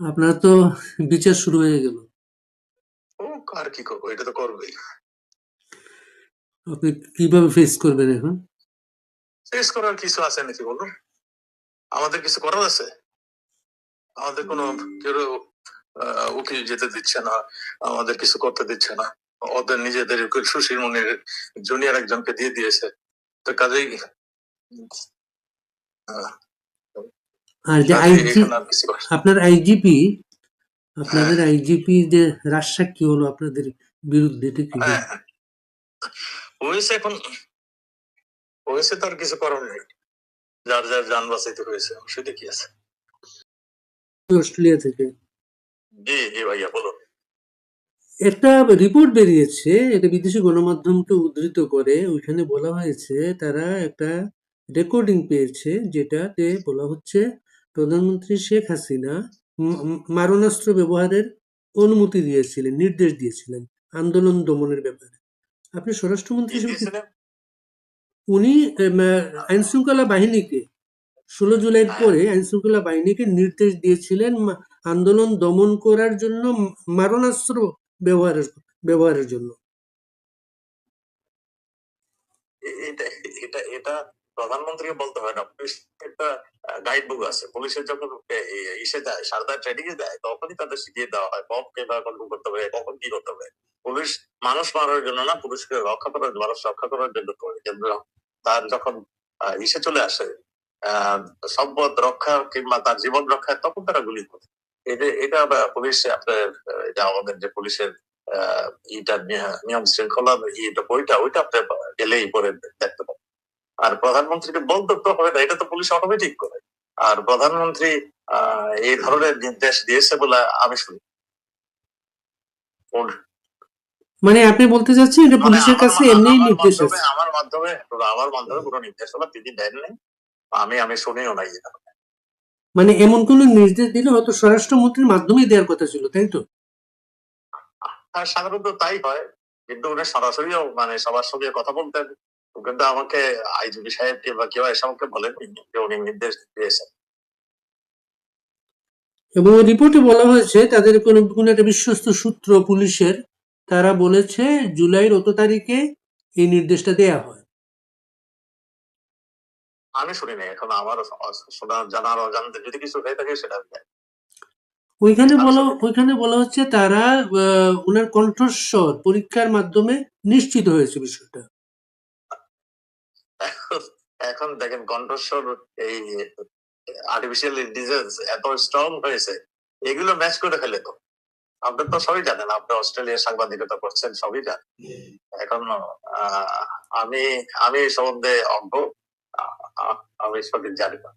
আপনার তো বিচার শুরু হয়ে গেল। ও আর কি করব? এটা তো করবেই। আপনি কীভাবে ফেস করবেন এখন? শেষ করার কিছু আছে নাকি বলুন? আমাদের কিছু করার আছে? আমাদের কোনো কেউ উকিল যেতে দিচ্ছে না আমাদের কিছু করতে দিচ্ছে না। ওদের নিজেদের উকিল সুশীল মনির জুনিয়র একজনকে দিয়ে দিয়েছে। তো কাজেই আর যে আইজি আপনার আইজিপি আপনাদের আইজিপি যে রাজসাক্ষী হলো আপনাদের বিরুদ্ধে কি হ্যাঁ হ্যাঁ। হয়েছে এখন হয়েছে তার কিছু করার নেই। যার যার যান বাঁচাইতে হয়েছে সেটা কি আছে? অস্ট্রেলিয়া থেকে। জি জি ভাইয়া বলুন। একটা রিপোর্ট বেরিয়েছে এটা বিদেশি গণমাধ্যমকে উদ্ধৃত করে। ওইখানে বলা হয়েছে তারা একটা রেকর্ডিং পেয়েছে যেটাতে বলা হচ্ছে প্রধানমন্ত্রী শেখ হাসিনা মারণাস্ত্র ব্যবহারের অনুমতি দিয়েছিলেন নির্দেশ দিয়েছিলেন আন্দোলন দমনের ব্যাপারে। আপনি স্বরাষ্ট্রমন্ত্রী হিসেবে উনি আইন শৃঙ্খলা বাহিনীকে ষোলো জুলাইয়ের পরে আইন শৃঙ্খলা বাহিনীকে নির্দেশ দিয়েছিলেন আন্দোলন দমন করার জন্য মারণাস্ত্র ব্যবহারের ব্যবহারের জন্য। এটা এটা এটা প্রধানমন্ত্রীকে বলতে হয় না পুলিশ একটা গাইড বুক আছে। পুলিশের যখন ইসে দেয় সারদা ট্রেনিং এ দেয় তখনই তাদের শিখিয়ে দেওয়া হয় বম কীভাবে কন্ট্রোল করতে হবে, কখন কি করতে হবে। পুলিশ মানুষ মারার জন্য না, পুলিশকে রক্ষা করার, মানুষ রক্ষা করার জন্য করে। কিন্তু তার যখন ইসে চলে আসে সম্পদ রক্ষা কিংবা তার জীবন রক্ষা তখন তারা গুলি করে। এটা এটা পুলিশ আপনার এটা আমাদের যে পুলিশের ইটা নিয়ম শৃঙ্খলা বইটা ওইটা আপনি গেলেই পরে দেখতে পাবেন। আর প্রধানমন্ত্রীকে বলতে তো হবে না এটা তো পুলিশ অটোমেটিক করে। আর প্রধানমন্ত্রী আহ, এই ধরনের নির্দেশ দিয়েছে বলে আমি শুনি। মানে আপনি বলতে চাচ্ছেন এটা মানে পুলিশের কাছে এমনি নির্দেশ মাধ্যমে আছে? আমার মাধ্যমে আমার মাধ্যমে কোনো নির্দেশনা তিনি দেননি আমি আমি শুনিও নাই মানে এমন কোন নির্দেশ দিলে হয়তো স্বরাষ্ট্রমন্ত্রীর মাধ্যমেই দেওয়ার কথা ছিল তাই তো? আর সাধারণত তাই হয়। কিন্তু উনি সরাসরিও মানে সবার সঙ্গে কথা বলতেন। কিন্তু আমাকে আইজিবি সাহেব কিংবা কেউ এসে আমাকে বলেন যে উনি নির্দেশ দিয়েছেন এবং রিপোর্টে বলা হয়েছে তাদের কোন কোন একটা বিশ্বস্ত সূত্র পুলিশের তারা বলেছে জুলাইয়ের অত তারিখে এই নির্দেশটা দেয়া হয়। আমি শুনি নাই এখন আমার শোনা জানার অজান্তে যদি কিছু হয়ে থাকে সেটা ওইখানে বলা ওইখানে বলা হচ্ছে তারা ওনার কণ্ঠস্বর পরীক্ষার মাধ্যমে নিশ্চিত হয়েছে বিষয়টা। এখন- দেখেন কণ্ঠস্বর এই আর্টিফিশিয়াল ইন্টেলিজেন্স এত স্ট্রং হয়েছে এগুলো ম্যাচ করে ফেলে তো। আপনি তো সবই জানেন আপনি অস্ট্রেলিয়ার সাংবাদিকতা করছেন সবই জানেন। এখন আমি আমি এই সম্বন্ধে অজ্ঞ আমি সঠিক জানি না।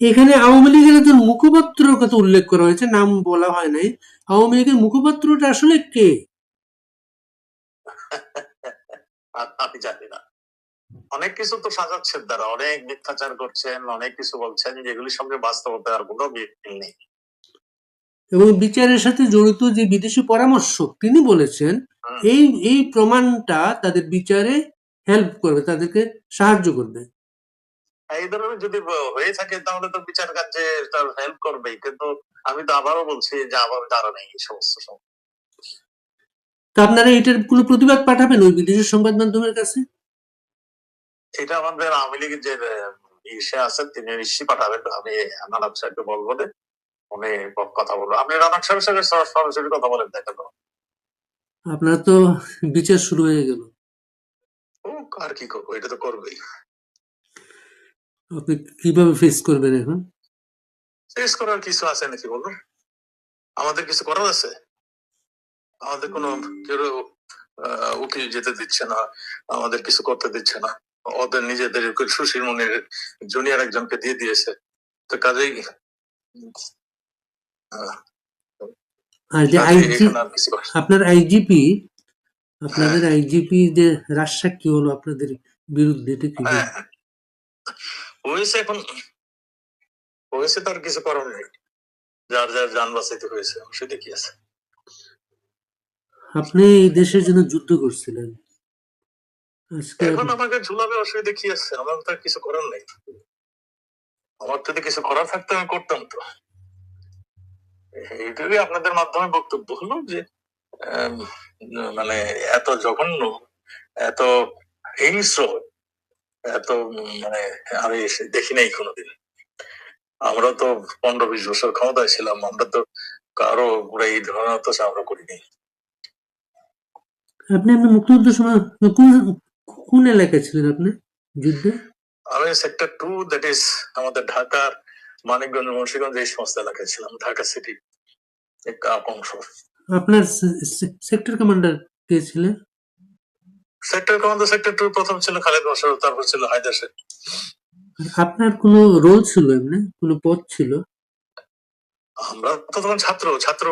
এখানে আওয়ামী লীগের একজন মুখপাত্রর কথা উল্লেখ করা হয়েছে নাম বলা হয় নাই। আওয়ামী লীগের মুখপাত্রটা আসলে কে? আমি জানি না। অনেক কিছু তো সাজাচ্ছেন তারা অনেক মিথ্যাচার করছেন অনেক কিছু বলছেন যেগুলির সঙ্গে বাস্তবতার কোনো মিল নেই। এবং বিচারের সাথে জড়িত যে বিদেশি পরামর্শক তিনি বলেছেন এই এই প্রমাণটা তাদের বিচারে হেল্প করবে তাদেরকে সাহায্য করবে। এই ধরনের যদি হয়ে থাকে তাহলে তো বিচার তার হেল্প করবেই কিন্তু আমি তো আবারও বলছি যে আমার জানা নেই এই সমস্ত সব। তা আপনারা এটার কোনো প্রতিবাদ পাঠাবেন ওই বিদেশি সংবাদ মাধ্যমের কাছে? এটা আমাদের আওয়ামী লীগের যে ইসে আছেন তিনি নিশ্চয়ই পাঠাবেন। আমি রানাক সাহেবকে বলব যে উনি কথা বলব আপনি রানাক সাহেবের সঙ্গে সরাসরি কথা বলেন দেখা তো আপনার তো বিচার শুরু হয়ে গেল। আর কি করব এটা তো করবেই। আপনি কীভাবে ফেস করবেন এখন? শেষ করার কিছু আছে নাকি বলুন? আমাদের কিছু করার আছে? আমাদের কোনো কেউ উকিল যেতে দিচ্ছে না আমাদের কিছু করতে দিচ্ছে না। ওদের নিজেদের সুশীল মনির জুনিয়র একজনকে দিয়ে দিয়েছে। তো কাজেই আর যে আইজি আপনার আইজিপি আপনাদের আইজিপি যে রাজসাক্ষী হলো আপনাদের বিরুদ্ধে কি হ্যাঁ হ্যাঁ। হয়েছে এখন হয়েছে তার কিছু করার নেই। যার যার যান বাঁচাইতে হয়েছে সেটা কি আছে? আপনি এই দেশের জন্য যুদ্ধ করছিলেন। এখন আমাকে ঝুলাবে অসুবিধা কি আছে? আমার তো কিছু করার নেই। আমার যদি কিছু করার থাকতো আমি করতাম তো। এইটুকুই আপনাদের মাধ্যমে বক্তব্য হলো যে মানে এত জঘন্য এত হিংস্র এত মানে আমি দেখি নাই কোনোদিন। আমরা তো পনেরো বিশ বছর ক্ষমতায় ছিলাম আমরা তো কারও পুরো এই ধরনের তো আমরা করিনি। আপনি আপনি মুক্তিযুদ্ধের সময় কোন কোন এলাকায় ছিলেন আপনি যুদ্ধে? আমি সেক্টর টু দ্যাট ইজ আমাদের ঢাকার মানিকগঞ্জ মুন্সিগঞ্জ এই সমস্ত এলাকায় ছিলাম ঢাকা সিটি অংশ। আপনার সেক্টর কমান্ডার কে ছিলেন? সেক্টর কমান্ডার সেক্টর টু প্রথম ছিল খালেদ মোশারফ তারপর ছিল হায়দার শেখ আপনার কোনো রোল ছিল এমনি? কোনো পদ ছিল? আমরা তো তখন ছাত্র ছাত্র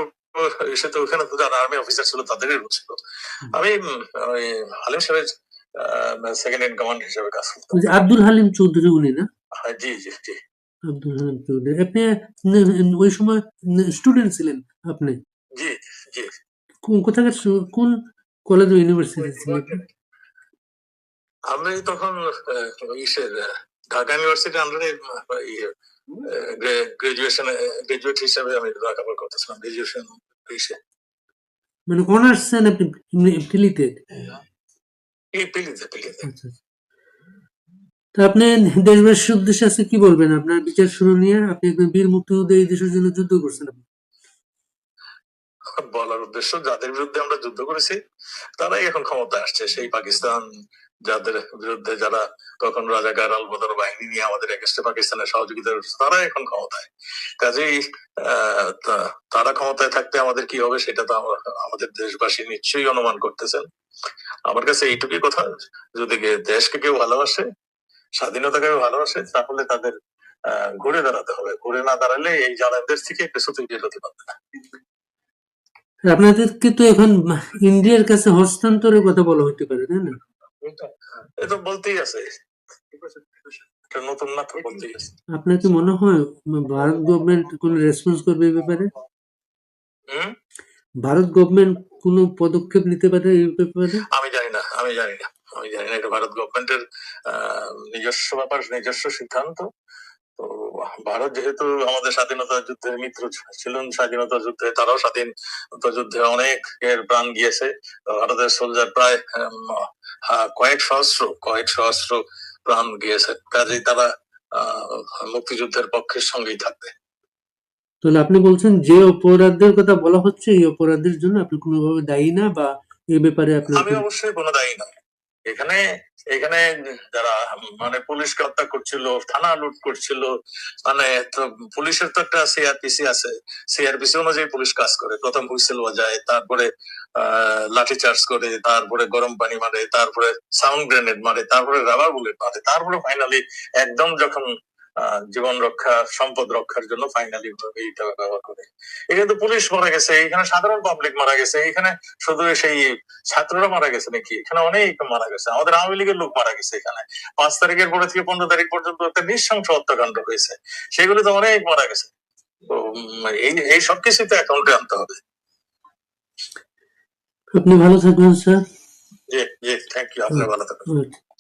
এসে তো ওখানে তো যারা আর্মি অফিসার ছিল তাদেরই রোল ছিল। আমি হালিম সাহেবের সেকেন্ড ইন কমান্ড হিসেবে কাজ করতাম। আব্দুল হালিম চৌধুরী উনি না? হ্যাঁ, জি জি জি। আব্দুল হালিম চৌধুরী। আপনি ওই সময় স্টুডেন্ট ছিলেন আপনি? জি জি। কোথাকার কোন কলেজ ও ইউনিভার্সিটি ছিলেন আমি তখন ইসের ঢাকা ইউনিভার্সিটি আন্ডারে গ্রাজুয়েশন গ্রাজুয়েট হিসেবে আমি লেখাপড়া করতেছিলাম গ্রাজুয়েশন মানে অনার্স আপনি ফিলিতে তা আপনি দেশবাসীর উদ্দেশ্যে আছে কি বলবেন? আপনার বিচার শুরু নিয়ে আপনি একজন বীর মুক্তিযোদ্ধা এই দেশের জন্য যুদ্ধ করছেন বলার উদ্দেশ্য যাদের বিরুদ্ধে আমরা যুদ্ধ করেছি তারাই এখন ক্ষমতায় আসছে। সেই পাকিস্তান যাদের বিরুদ্ধে যারা তখন রাজাকার আলবদর বাহিনী নিয়ে আমাদের এগেস্টে পাকিস্তানের সহযোগিতা করছে তারা এখন ক্ষমতায়। কাজেই তারা ক্ষমতায় থাকতে আমাদের কি হবে সেটা তো আমাদের দেশবাসী নিশ্চয়ই অনুমান করতেছেন। আমার কাছে এইটুকুই কথা যদি কে- দেশকে কেউ ভালোবাসে স্বাধীনতাকে কেউ ভালোবাসে তাহলে তাদের ঘুরে দাঁড়াতে হবে। ঘুরে না দাঁড়ালে এই জালেমদের থেকে একটু সুতি হতে পারবে না। আপনাদেরকে তো এখন ইন্ডিয়ার কাছে হস্তান্তরের কথা বলা হতে পারে তাই না? এ তো বলতেই আছে। এটা নতুন না তো বলতেই আছে। আপনার কি মনে হয় ভারত গভর্নমেন্ট কোনো রেসপন্স করবে এই ব্যাপারে? ভারত গভর্নমেন্ট কোনো পদক্ষেপ নিতে পারে এই ব্যাপারে? আমি জানি না। আমি জানি না, এটা ভারত গভর্নমেন্টের নিজস্ব ব্যাপার, নিজস্ব সিদ্ধান্ত। তো ভারত যেহেতু আমাদের স্বাধীনতা যুদ্ধের মিত্র ছিলেন স্বাধীনতা যুদ্ধে, তারাও স্বাধীনতা যুদ্ধে অনেক এর প্রাণ গিয়েছে। ভারতের সোলজার প্রায় কয়েক সহস্র কয়েক সহস্র প্রাণ গিয়েছে। কাজেই তারা মুক্তিযুদ্ধের পক্ষের সঙ্গেই থাকবে। তাহলে আপনি বলছেন যে অপরাধের কথা বলা হচ্ছে, এই অপরাধের জন্য আপনি কোনোভাবে দায়ী না বা এই ব্যাপারে আপনার আমি অবশ্যই কোনো দায়ী নয় এখানে এখানে যারা মানে পুলিশকে হত্যা করছিল থানা লুট করছিল মানে পুলিশের তো একটা সিআরপিসি আছে। সিআরপিসি অনুযায়ী পুলিশ কাজ করে। প্রথম হুইসেল বাজায় তারপরে আহ লাঠি চার্জ করে তারপরে গরম পানি মারে তারপরে সাউন্ড গ্রেনেড মারে তারপরে রাবার বুলেট মারে তারপরে ফাইনালি একদম যখন জীবন রক্ষা সম্পদ রক্ষার জন্য ফাইনালি এইটা ব্যবহার করে। এখানে তো পুলিশ মারা গেছে এখানে সাধারণ পাবলিক মারা গেছে এখানে শুধু সেই ছাত্ররা মারা গেছে নাকি? এখানে অনেক মারা গেছে আমাদের আওয়ামী লীগের লোক মারা গেছে এখানে। পাঁচ তারিখের পরে থেকে পনেরো তারিখ পর্যন্ত একটা নৃশংস হত্যাকাণ্ড হয়েছে সেগুলো তো অনেক মারা গেছে। তো এই এই সব কিছু তো অ্যাকাউন্টে আনতে হবে। আপনি ভালো থাকবেন স্যার। জি জি থ্যাংক ইউ আপনি ভালো Okay.